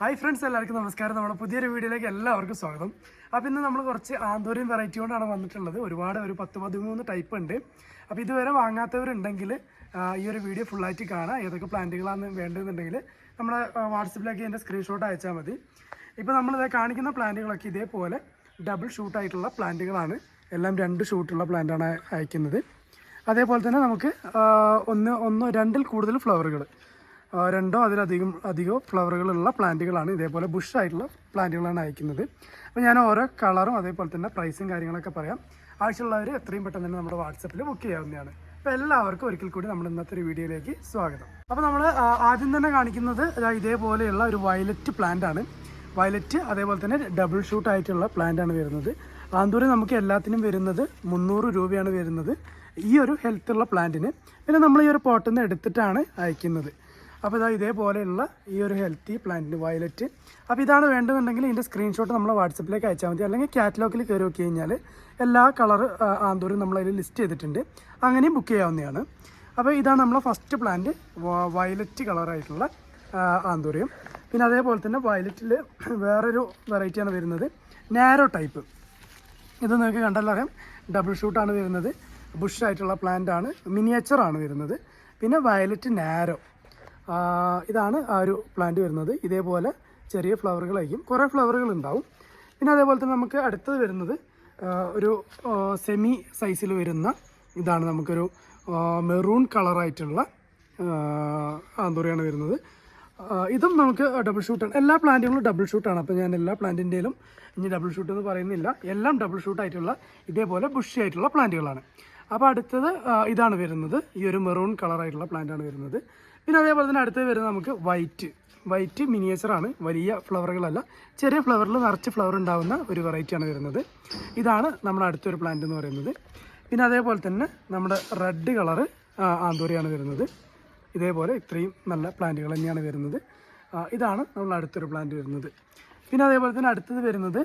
Hi friends എല്ലാവർക്കും നമസ്കാരം. നമ്മുടെ പുതിയൊരു വീഡിയോയിലേക്ക് എല്ലാവർക്കും സ്വാഗതം. അപ്പോൾ ഇന്ന് നമ്മൾ കുറച്ച് ആന്തോരിയൻ വെറൈറ്റി കൊണ്ടാണ് വന്നിട്ടുള്ളത്. ഒരുപാട് ഒരു പത്ത് പതിമൂന്ന് ടൈപ്പ് ഉണ്ട്. അപ്പോൾ ഇതുവരെ വാങ്ങാത്തവരുണ്ടെങ്കിൽ ഈ ഒരു വീഡിയോ ഫുള്ളായിട്ട് കാണാം. ഏതൊക്കെ പ്ലാന്റുകളാണ് വേണ്ടതെന്നുണ്ടെങ്കിൽ നമ്മുടെ വാട്സപ്പിലേക്ക് എന്റെ സ്ക്രീൻഷോട്ട് അയച്ചാൽ മതി. ഇപ്പോൾ നമ്മളിത് കാണിക്കുന്ന പ്ലാന്റുകളൊക്കെ ഇതേപോലെ ഡബിൾ ഷൂട്ടായിട്ടുള്ള പ്ലാന്റുകളാണ് എല്ലാം രണ്ട് ഷൂട്ടുള്ള പ്ലാന്റാണ് അയക്കുന്നത്. അതേപോലെ തന്നെ നമുക്ക് ഒന്ന് ഒന്ന് രണ്ടിൽ കൂടുതൽ ഫ്ലവറുകൾ രണ്ടോ അതിലധികം അധികമോ ഫ്ലവറുകളുള്ള പ്ലാന്റുകളാണ്. ഇതേപോലെ ബുഷ് ആയിട്ടുള്ള പ്ലാന്റുകളാണ് അയക്കുന്നത്. അപ്പോൾ ഞാൻ ഓരോ കളറും അതേപോലെ തന്നെ പ്രൈസും കാര്യങ്ങളൊക്കെ പറയാം. ആവശ്യമുള്ളവർ എത്രയും പെട്ടെന്ന് തന്നെ നമ്മുടെ വാട്സപ്പിൽ ബുക്ക് ചെയ്യാവുന്നതാണ്. അപ്പോൾ എല്ലാവർക്കും ഒരിക്കൽ കൂടി നമ്മുടെ ഇന്നത്തെ ഒരു വീഡിയോയിലേക്ക് സ്വാഗതം. അപ്പോൾ നമ്മൾ ആദ്യം തന്നെ കാണിക്കുന്നത് ഇതേപോലെയുള്ള ഒരു വയലറ്റ് പ്ലാന്റ് ആണ്. വയലറ്റ് അതേപോലെ തന്നെ ഡബിൾ ഷൂട്ട് ആയിട്ടുള്ള പ്ലാന്റ് ആണ് വരുന്നത്. ആന്തൂര് നമുക്ക് എല്ലാത്തിനും വരുന്നത് മുന്നൂറ് രൂപയാണ് വരുന്നത് ഈ ഒരു ഹെൽത്തുള്ള പ്ലാന്റിന് പിന്നെ നമ്മൾ ഈ ഒരു പോട്ടിൽ നിന്ന് എടുത്തിട്ടാണ് അയക്കുന്നത്. അപ്പോൾ ഇതാ ഇതേപോലെയുള്ള ഈ ഒരു ഹെൽത്തി പ്ലാന്റ് വയലറ്റ് അപ്പോൾ ഇതാണ് വേണ്ടതെന്നുണ്ടെങ്കിൽ ഇതിന്റെ സ്ക്രീൻഷോട്ട് നമ്മൾ വാട്സപ്പിലേക്ക് അയച്ചാൽ മതി. അല്ലെങ്കിൽ കാറ്റലോഗിൽ കയറി നോക്കി കഴിഞ്ഞാൽ എല്ലാ കളർ ആന്തൂരും നമ്മളതിൽ ലിസ്റ്റ് ചെയ്തിട്ടുണ്ട്. അങ്ങനെയും ബുക്ക് ചെയ്യാവുന്നതാണ്. അപ്പോൾ ഇതാണ് നമ്മളെ ഫസ്റ്റ് പ്ലാന്റ് വയലറ്റ് കളറായിട്ടുള്ള ആന്തൂറിയം പിന്നെ അതേപോലെ തന്നെ വയലറ്റിൽ വേറൊരു വെറൈറ്റിയാണ് വരുന്നത്. നാരോ ടൈപ്പ് ഇത് നിങ്ങൾക്ക് കണ്ടല്ലോ ഡബിൾ ഷൂട്ടാണ് വരുന്നത്. ബുഷായിട്ടുള്ള പ്ലാന്റ് ആണ്. മിനിയേച്ചർ ആണ് വരുന്നത്. പിന്നെ വയലറ്റ് നാരോ ഇതാണ് ആ ഒരു പ്ലാന്റ് വരുന്നത്. ഇതേപോലെ ചെറിയ ഫ്ലവറുകളായിരിക്കും കുറേ ഫ്ലവറുകൾ ഉണ്ടാവും. പിന്നെ അതേപോലെ തന്നെ നമുക്ക് അടുത്തത് വരുന്നത് ഒരു സെമി സൈസിൽ വരുന്ന ഇതാണ് നമുക്കൊരു മെറൂൺ കളറായിട്ടുള്ള ആന്തൂറിയാണ് വരുന്നത്. ഇതും നമുക്ക് ഡബിൾ ഷൂട്ടാണ് എല്ലാ പ്ലാന്റുകളും ഡബിൾ ഷൂട്ടാണ് അപ്പോൾ ഞാൻ എല്ലാ പ്ലാന്റിന്റെയിലും ഇനി ഡബിൾ ഷൂട്ട് എന്ന് പറയുന്നില്ല. എല്ലാം ഡബിൾ ഷൂട്ടായിട്ടുള്ള ഇതേപോലെ ബുഷി ആയിട്ടുള്ള പ്ലാന്റുകളാണ് അപ്പോൾ അടുത്തത് ഇതാണ് വരുന്നത്. ഈ ഒരു മെറൂൺ കളറായിട്ടുള്ള പ്ലാന്റാണ് വരുന്നത്. പിന്നെ അതേപോലെ തന്നെ അടുത്തത് വരുന്നത് നമുക്ക് വൈറ്റ് വൈറ്റ് മിനിയേച്ചറാണ് വലിയ ഫ്ലവറുകളല്ല ചെറിയ ഫ്ലവറിൽ നിറച്ച് ഫ്ലവർ ഉണ്ടാകുന്ന ഒരു വെറൈറ്റിയാണ് വരുന്നത്. ഇതാണ് നമ്മുടെ അടുത്തൊരു പ്ലാന്റ് എന്ന് പറയുന്നത്. പിന്നെ അതേപോലെ തന്നെ നമ്മുടെ റെഡ് കളറ് ആന്തൂരിയാണ് വരുന്നത്. ഇതേപോലെ ഇത്രയും നല്ല പ്ലാന്റുകൾ തന്നെയാണ് വരുന്നത്. ഇതാണ് നമ്മൾ അടുത്തൊരു പ്ലാന്റ് വരുന്നത്. പിന്നെ അതേപോലെ തന്നെ അടുത്തത് വരുന്നത്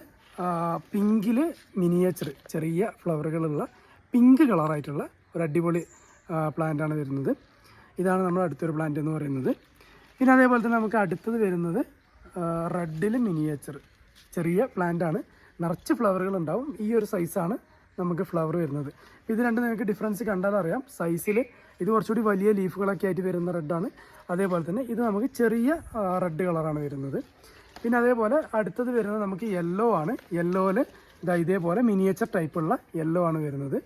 പിങ്കിൽ മിനിയേച്ചർ ചെറിയ ഫ്ലവറുകളുള്ള പിങ്ക് കളറായിട്ടുള്ള ഒരു അടിപൊളി പ്ലാന്റാണ് വരുന്നത്. ഇതാണ് നമ്മൾ അടുത്തൊരു പ്ലാന്റ് എന്ന് പറയുന്നത്. പിന്നെ അതേപോലെ തന്നെ നമുക്ക് അടുത്തത് വരുന്നത് റെഡിൽ മിനിയേച്ചർ ചെറിയ പ്ലാന്റാണ് നിറച്ച് ഫ്ലവറുകൾ ഉണ്ടാവും. ഈ ഒരു സൈസാണ് നമുക്ക് ഫ്ലവർ വരുന്നത്. ഇത് രണ്ട് നിങ്ങൾക്ക് ഡിഫറൻസ് കണ്ടാൽ അറിയാം. സൈസിൽ ഇത് കുറച്ചുകൂടി വലിയ ലീഫുകളൊക്കെ ആയിട്ട് വരുന്ന റെഡാണ് അതേപോലെ തന്നെ ഇത് നമുക്ക് ചെറിയ റെഡ് കളറാണ് വരുന്നത്. പിന്നെ അതേപോലെ അടുത്തത് വരുന്നത് നമുക്ക് യെല്ലോ ആണ്. യെല്ലോയിൽ ഇതാ ഇതേപോലെ മിനിയേച്ചർ ടൈപ്പുള്ള യെല്ലോ ആണ് വരുന്നത്.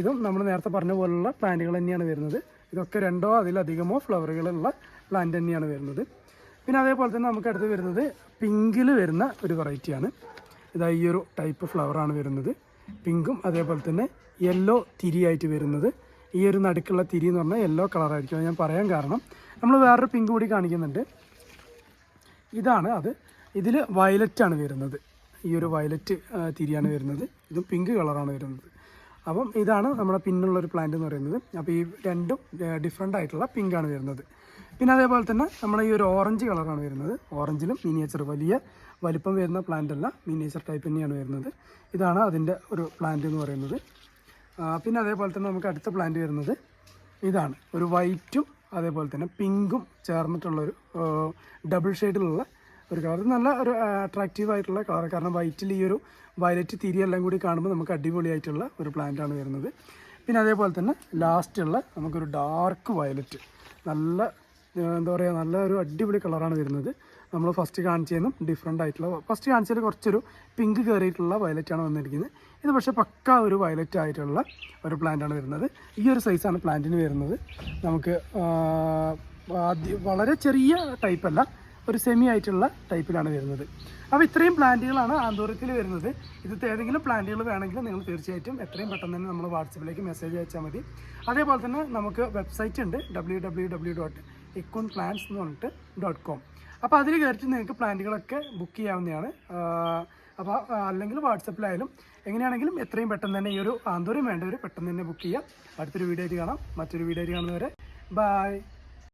ഇതും നമ്മൾ നേരത്തെ പറഞ്ഞ പോലുള്ള പ്ലാന്റുകൾ തന്നെയാണ് വരുന്നത്. ഇതൊക്കെ രണ്ടോ അതിലധികമോ ഫ്ലവറുകളുള്ള പ്ലാന്റ് തന്നെയാണ് വരുന്നത്. പിന്നെ അതേപോലെ തന്നെ നമുക്ക് അടുത്ത് വരുന്നത് പിങ്കിൽ വരുന്ന ഒരു വെറൈറ്റിയാണ് ഇതാ ഈ ഒരു ടൈപ്പ് ഫ്ലവറാണ് വരുന്നത്. പിങ്കും അതേപോലെ തന്നെ യെല്ലോ തിരിയായിട്ട് വരുന്നത്. ഈ ഒരു നടുക്കുള്ള തിരി എന്ന് പറഞ്ഞാൽ യെല്ലോ കളറായിരിക്കും അത് ഞാൻ പറയാൻ കാരണം നമ്മൾ വേറൊരു പിങ്ക് കൂടി കാണിക്കുന്നുണ്ട്. ഇതാണ് അത്. ഇതിൽ വയലറ്റാണ് വരുന്നത്. ഈ ഒരു വയലറ്റ് തിരിയാണ് വരുന്നത്. ഇതും പിങ്ക് കളറാണ് വരുന്നത്. അപ്പം ഇതാണ് നമ്മുടെ പിന്നുള്ളൊരു പ്ലാന്റ് എന്ന് പറയുന്നത്. അപ്പോൾ ഈ രണ്ടും ഡിഫറെന്റ് ആയിട്ടുള്ള പിങ്കാണ് വരുന്നത്. പിന്നെ അതേപോലെ തന്നെ നമ്മുടെ ഈ ഒരു ഓറഞ്ച് കളറാണ് വരുന്നത്. ഓറഞ്ചിലും മിനിയേച്ചർ വലിയ വലിപ്പം വരുന്ന പ്ലാന്റ് അല്ല മിനിയേച്ചർ ടൈപ്പ് തന്നെയാണ് വരുന്നത്. ഇതാണ് അതിന്റെ ഒരു പ്ലാന്റ് എന്ന് പറയുന്നത്. പിന്നെ അതേപോലെ തന്നെ നമുക്ക് അടുത്ത പ്ലാന്റ് വരുന്നത് ഇതാണ്. ഒരു വൈറ്റും അതേപോലെ തന്നെ പിങ്കും ചേർന്നിട്ടുള്ളൊരു ഡബിൾ ഷെയ്ഡിലുള്ള ഒരു കളർ നല്ല ഒരു അട്രാക്റ്റീവ് ആയിട്ടുള്ള കളർ കാരണം വൈറ്റിൽ ഈ ഒരു വയലറ്റ് തിരിയെല്ലാം കൂടി കാണുമ്പോൾ നമുക്ക് അടിപൊളിയായിട്ടുള്ള ഒരു പ്ലാന്റാണ് വരുന്നത്. പിന്നെ അതേപോലെ തന്നെ ലാസ്റ്റുള്ള നമുക്കൊരു ഡാർക്ക് വയലറ്റ് നല്ല എന്താ പറയുക നല്ല ഒരു അടിപൊളി കളറാണ് വരുന്നത്. നമ്മൾ ഫസ്റ്റ് കാണിച്ചതിനും ഡിഫറെന്റ് ആയിട്ടുള്ള ഫസ്റ്റ് കാണിച്ചതിൽ കുറച്ചൊരു പിങ്ക് കയറിയിട്ടുള്ള വയലറ്റാണ് വന്നിരിക്കുന്നത്. ഇത് പക്ഷേ പക്ക ഒരു വയലറ്റ് ആയിട്ടുള്ള ഒരു പ്ലാന്റാണ് വരുന്നത്. ഈ ഒരു സൈസാണ് പ്ലാന്റിന് വരുന്നത്. നമുക്ക് വളരെ ചെറിയ ടൈപ്പല്ല ഒരു സെമി ആയിട്ടുള്ള ടൈപ്പിലാണ് വരുന്നത്. അപ്പോൾ ഇത്രയും പ്ലാന്റുകളാണ് ആന്തോറത്തിൽ വരുന്നത്. ഇതിൽ ഏതെങ്കിലും പ്ലാന്റുകൾ വേണമെങ്കിൽ നിങ്ങൾ തീർച്ചയായിട്ടും എത്രയും പെട്ടെന്ന് തന്നെ നമ്മൾ വാട്സപ്പിലേക്ക് മെസ്സേജ് അയച്ചാൽ മതി. അതേപോലെ തന്നെ നമുക്ക് വെബ്സൈറ്റ് ഉണ്ട് W W W dot icon plants എന്ന് പറഞ്ഞിട്ട് ഡോട്ട് കോം അപ്പോൾ അതിൽ കയറിയിട്ട് നിങ്ങൾക്ക് പ്ലാന്റുകളൊക്കെ ബുക്ക് ചെയ്യാവുന്നതാണ്. അപ്പോൾ അല്ലെങ്കിൽ വാട്സപ്പിലായാലും എങ്ങനെയാണെങ്കിലും എത്രയും പെട്ടെന്ന് തന്നെ ഈ ഒരു ആന്തോരം വേണ്ടവർ പെട്ടെന്ന് തന്നെ ബുക്ക് ചെയ്യാം. അടുത്തൊരു വീഡിയോ ആയിട്ട് കാണാം. മറ്റൊരു വീഡിയോ ആയിട്ട് കാണുന്നവരെ. ബൈ